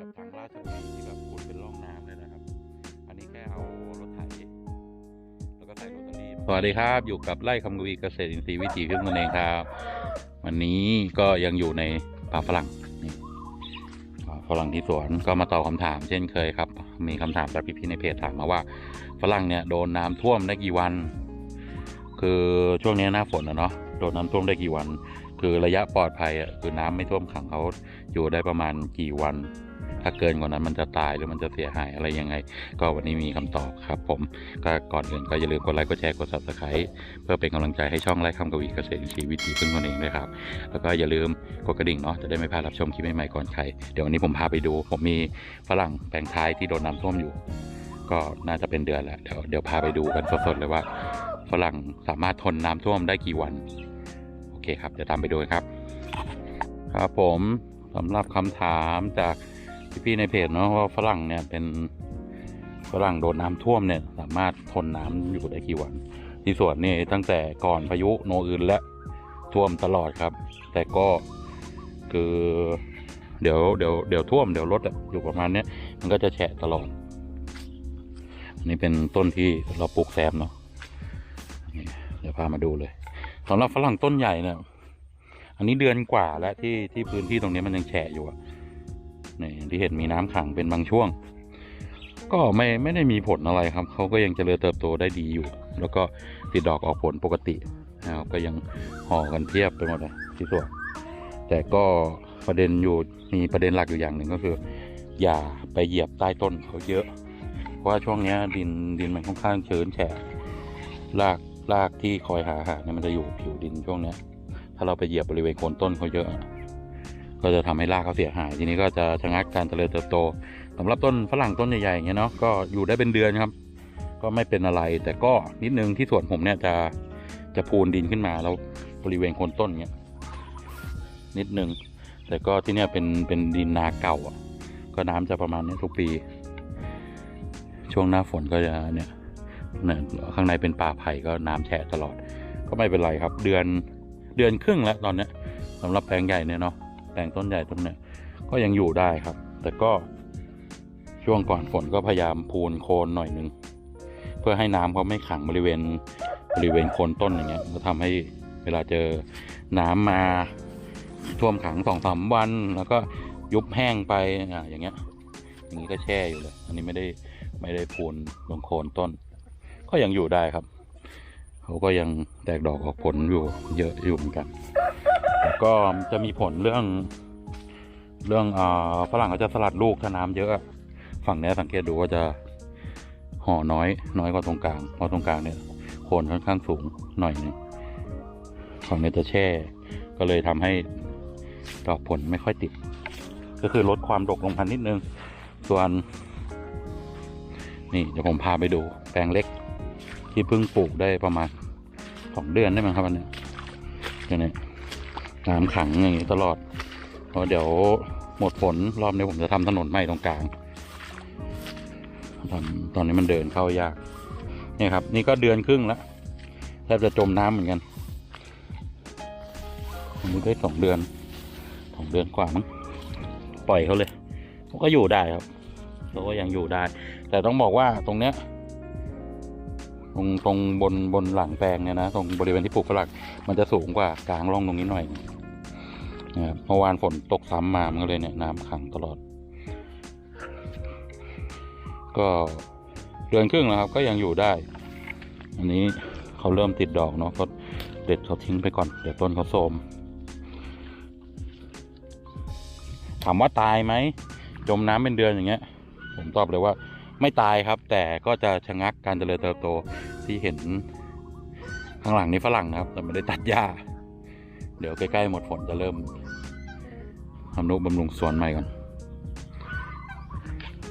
กับทางราชบุรีที่แบบขุดเป็นร่องน้ำเลยนะครับ อันนี้แค่เอารถไถแล้วก็ใส่โรตารี่สวัสดีครับอยู่กับไร่คำกวีเกษตรอินทรีย์วิถีพึ่งตนเองครับ วันนี้ก็ยังอยู่ในป่าฝรั่งนี่ป่าฝรั่งที่สวนก็มาตอบคำถาม เช่นเคยครับ มีคำถามจากพี่ๆในเพจถามมาว่าฝรั่งเนี่ยโดนน้ำท่วมได้กี่วัน คือช่วงนี้หน้าฝนนะเนาะโดนน้ำท่วมได้กี่วัน คือระยะปลอดภัยอะคือน้ำไม่ท่วมขังเขาอยู่ได้ประมาณกี่วัน ถ้าเกินกว่านั้นมันจะตายหรือมันจะเสียหายอะไรยังไง ก็วันนี้มีคำตอบครับ ผมก็ก่อนอื่นก็อย่าลืมกดไลค์กดแชร์กด subscribe เพื่อเป็นกำลังใจให้ช่องไร่คำกวีเกษตรอินทรีวิถีพึ่งตนเองด้วยครับ แล้วก็อย่าลืมกดกระดิ่งเนาะจะได้ไม่พลาดรับชมคลิปใหม่ๆก่อนใครเดี๋ยววันนี้ผมพาไปดู ผมมีฝรั่งแปลงท้ายที่โดนน้ำท่วมอยู่ ก็น่าจะเป็นเดือนแล้วเดี๋ยวเดี๋ยวพาไปดูกันสดๆเลยว่าฝรั่งสามารถทนน้ำท่วมได้กี่วัน โอเคครับเดี๋ยวตามไปดูกันครับ ครับผมสำหรับคำถามจาก พี่ๆในเพจเนาะว่าฝรั่งเนี่ยเป็นฝรั่งโดนน้ำท่วมเนี่ยสามารถทนน้ำอยู่ได้กี่วัน ที่สวนนี่ตั้งแต่ก่อนพายุโนอื่นและท่วมตลอดครับ แต่ก็คือเดี๋ยวเดี๋ยวเดี๋ยวท่วมเดี๋ยวลดอยู่ประมาณนี้มันก็จะแฉะตลอดอันนี้เป็นต้นที่เราปลูกแซมเนาะเดี๋ยวพามาดูเลยสำหรับฝรั่งต้นใหญ่เนี่ยอันนี้เดือนกว่าแล้วที่ที่พื้นที่ตรงนี้มันยังแฉะอยู่อะ นี่ที่เห็นมีน้ำขังเป็นบางช่วง ก็ไม่ไม่ได้มีผลอะไรครับเขาก็ยังเจริญเติบโตได้ดีอยู่ แล้วก็ติดดอกออกผลปกตินะครับก็ยังห่อกันเทียบไปหมดเลยที่สวนแต่ก็ประเด็นอยู่มีประเด็นหลักอยู่อย่างหนึ่งก็คือ อย่าไปเหยียบใต้ต้นเขาเยอะ เพราะว่าช่วงนี้ดินดินมันค่อนข้างชื้นแฉะรากรากที่คอยหาอาหารเนี่ยมันจะอยู่ผิวดินช่วงนี้ถ้าเราไปเหยียบบริเวณโคนต้นเขาเยอะ ก็จะทำให้รากเขาเสียหาย ทีนี้ก็จะชะงักการเจริญเติบโตสำหรับต้นฝรั่งต้นใหญ่ๆอย่างเงี้ยเนาะก็อยู่ได้เป็นเดือนครับ ก็ไม่เป็นอะไร แต่ก็นิดนึงที่สวนผมเนี่ยจะจะพูนดินขึ้นมาแล้วบริเวณโคนต้นเนี้ยนิดนึงแต่ก็ที่เนี่ยเป็นเป็นดินนาเก่าอะ ก็น้ำจะประมาณนี้ทุกปี ช่วงหน้าฝนก็จะเนี่ยเนี่ยข้างในเป็นป่าไผ่ก็น้ำแฉะตลอด ก็ไม่เป็นไรครับ เดือนเดือนครึ่งแล้วตอนเนี้ยสำหรับแปลงใหญ่เนี่ยเนาะ แปลงต้นใหญ่ต้นเนี้ยก็ยังอยู่ได้ครับ แต่ก็ช่วงก่อนฝนก็พยายามพูนโคนหน่อยนึง เพื่อให้น้ำเขาไม่ขังบริเวณบริเวณโคนต้นอย่างเงี้ยก็ทำให้เวลาเจอน้ำมาท่วมขังสองสามวัน แล้วก็ยุบแห้งไปอ่าอย่างเงี้ย อย่างนี้ก็แช่อยู่เลย อันนี้ไม่ได้ไม่ได้พูนลงโคนต้น ก็ยังอยู่ได้ครับ เขาก็ยังแตกดอกออกผลอยู่เยอะอยู่เหมือนกัน ก็จะมีผลเรื่อง เรื่องอฝรั่งเขาจะสลัดลูกถ้าน้ำเยอะ ฝั่งนี้สังเกตดูว่าจะห่อน้อย น้อยกว่าตรงกลางเพราะตรงกลางเนี่ยโคนค่อนข้างสูงหน่อยนึงฝั่งนี้จะแช่ ก็เลยทำให้ดอกผลไม่ค่อยติด ก็คือลดความดกลงพันนิดนึง ส่วน นี่เดี๋ยวผมพาไปดู แปลงเล็ก ที่เพิ่งปลูกได้ประมาณสองเดือนได้ไหมครับอันนี้ยเนี่ย น้ำขังอย่างนี้ตลอดเพราะเดี๋ยวหมดฝนรอบนี้ผมจะทำถนนใหม่ตรงกลางทำตอนนี้มันเดินเข้ายากนี่ครับ นี่ก็เดือนครึ่งแล้วแทบจะจมน้ำเหมือนกันอันนี้ได้สองเดือนสองเดือนกว่ามั้งปล่อยเขาเลยเขาก็อยู่ได้ครับเขาก็ยังอยู่ได้ แต่ต้องบอกว่าตรงเนี้ยตรงตรงบนบนหลังแปลงเนี่ยนะตรงบริเวณที่ปลูกฝรั่งมันจะสูงกว่ากลางร่องตรงนี้หน่อย นะครับเมื่อวานฝนตกซ้ำมามันก็เลยเนี่ยน้ำขังตลอด ก็เดือนครึ่งแล้วครับ ก็ยังอยู่ได้ อันนี้เขาเริ่มติดดอกเนาะก็เด็ดเขาทิ้งไปก่อน เดี๋ยวต้นเขาโทรมถามว่าตายไหมจมน้ำเป็นเดือนอย่างเงี้ย ผมตอบเลยว่า ไม่ตายครับ แต่ก็จะชะงักการเจริญเติบโตที่เห็น ข้างหลังนี้ฝรั่งนะครับ แต่ไม่ได้ตัดหญ้า เดี๋ยวใกล้ๆหมดฝนจะเริ่ม ทำนุบำรุงสวนใหม่ก่อน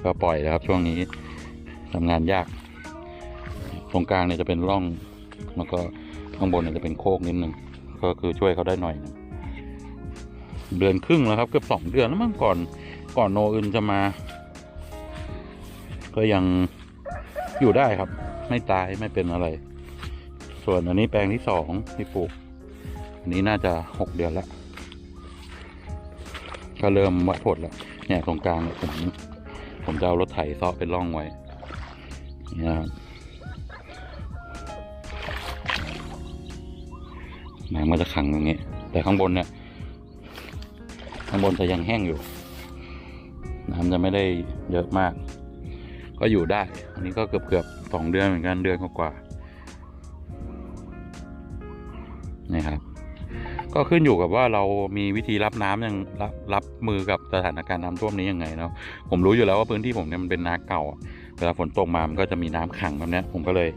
ก็ปล่อยนะครับช่วงนี้ทำงานยาก ตรงกลางเนี่ยจะเป็นร่อง แล้วก็ข้างบนเนี่ยจะเป็นโคกนิดนึงก็คือช่วยเขาได้หน่อยนึงเดือนครึ่งแล้วครับเกือบสองเดือนแล้วมั้งก่อนก่อนโนอื่นจะมา ก็ยังอยู่ได้ครับ ไม่ตายไม่เป็นอะไร ส่วนอันนี้แปลงที่สองที่ปลูก อันนี้น่าจะหกเดือนแล้ว ก็เริ่มวัดผลแล้ว เนี่ยตรงกลางผมผมจะเอารถไถซาะเป็นร่องไว้นี่ครับน้ำมันจะขังตรงนี้ แต่ข้างบนเนี่ย ข้างบนจะยังแห้งอยู่ น้ำจะไม่ได้เยอะมาก ก็อยู่ได้ อันนี้ก็เกือบเกือบๆสองเดือนเหมือนกันเดือนกว่าๆนี่ครับ ก็ขึ้นอยู่กับว่าเรามีวิธีรับน้ำยังรับรับมือกับสถานการณ์น้ำท่วมนี้ยังไงเนาะผมรู้อยู่แล้วว่าพื้นที่ผมเนี่ยมันเป็นนาเก่าอะเวลาฝนตกมามันก็จะมีน้ำขังแบบนี้ผมก็เลย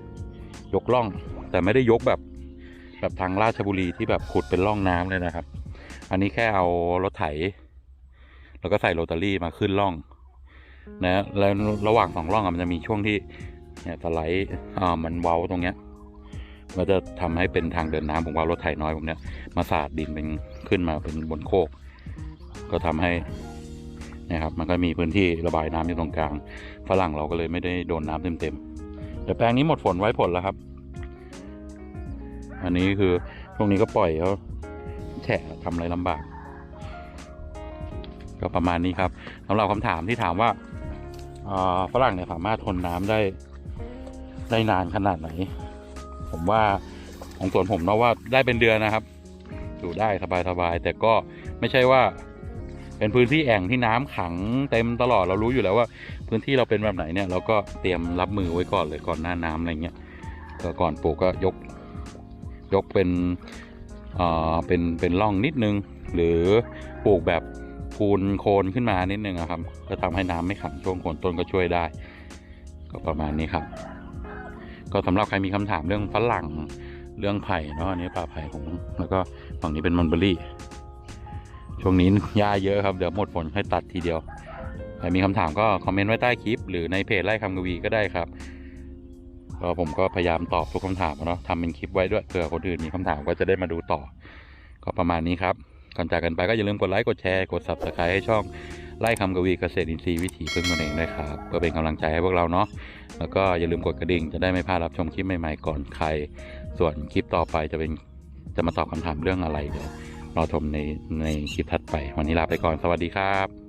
ยกร่อง แต่ไม่ได้ยกแบบ แบบทางราชบุรีที่แบบขุดเป็นร่องน้ำเลยนะครับ อันนี้แค่เอารถไถ แล้วก็ใส่โรตารี่มาขึ้นร่องนะแล้วระหว่างสองร่องมันจะมีช่วงที่เนี่ยสไลด์อ่ามันเว้าตรงเนี้ย มันจะทำให้เป็นทางเดินน้ำผมว่ารถไถน้อยผมเนี้ยมาสาดดินเป็นขึ้นมาเป็นบนโคก ก็ทำให้นะครับมันก็มีพื้นที่ระบายน้ำอยู่ตรงกลางฝรั่งเราก็เลยไม่ได้โดนน้ำเต็มๆแต่แปลงนี้หมดฝนไว้ผลแล้วครับ อันนี้คือช่วงนี้ก็ปล่อยเขาแฉะทำอะไรลำบาก ก็ประมาณนี้ครับสำหรับคำถามที่ถามว่าอ่าฝรั่งเนี่ยสามารถทนน้ำได้ได้นานขนาดไหน ผมว่าของสวนผมเนาะว่าได้เป็นเดือนนะครับ อยู่ได้สบายๆแต่ก็ไม่ใช่ว่า เป็นพื้นที่แอ่งที่น้ำขังเต็มตลอดเรารู้อยู่แล้วว่า พื้นที่เราเป็นแบบไหนเนี่ยเราก็เตรียมรับมือไว้ก่อนเลยก่อนหน้าน้ำอะไรเงี้ยก็ก่อนปลูกก็ยกยกเป็นเอ่อเป็นเป็นร่องนิดนึง หรือปลูกแบบปูนโคนขึ้นมานิดนึงอะครับ ก็ทำให้น้ำไม่ขังช่วงโคนต้นก็ช่วยได้ ก็ประมาณนี้ครับ ก็สำหรับใครมีคำถามเรื่องฝรั่งเรื่องไผ่เนาะอันนี้ป่าไผ่ของแล้วก็ฝั่งนี้เป็นมันเบอรี่ ช่วงนี้หญ้าเยอะครับเดี๋ยวหมดฝนค่อยตัดทีเดียวใครมีคำถามก็คอมเมนต์ไว้ใต้คลิป หรือในเพจไล่คำกวีก็ได้ครับก็ผมก็พยายามตอบทุกคำถามอะเนาะทำเป็นคลิปไว้ด้วยเผื่อคนอื่นมีคำถามก็จะได้มาดูต่อ ก็ประมาณนี้ครับก่อนจากกันไปก็อย่าลืมกดไลค์กดแชร์กด subscribe ให้ช่อง ไล่คำกวีเกษตรอินทรีย์วิถีพึ่งตนเองด้วยครับก็เป็นกำลังใจให้พวกเราเนาะแล้วก็อย่าลืมกดกระดิ่งจะได้ไม่พลาดรับชมคลิปใหม่ๆก่อนใคร ส่วนคลิปต่อไปจะเป็นจะมาตอบคำถามเรื่องอะไรเดี๋ยวรอชมในในคลิปถัดไป วันนี้ลาไปก่อนสวัสดีครับ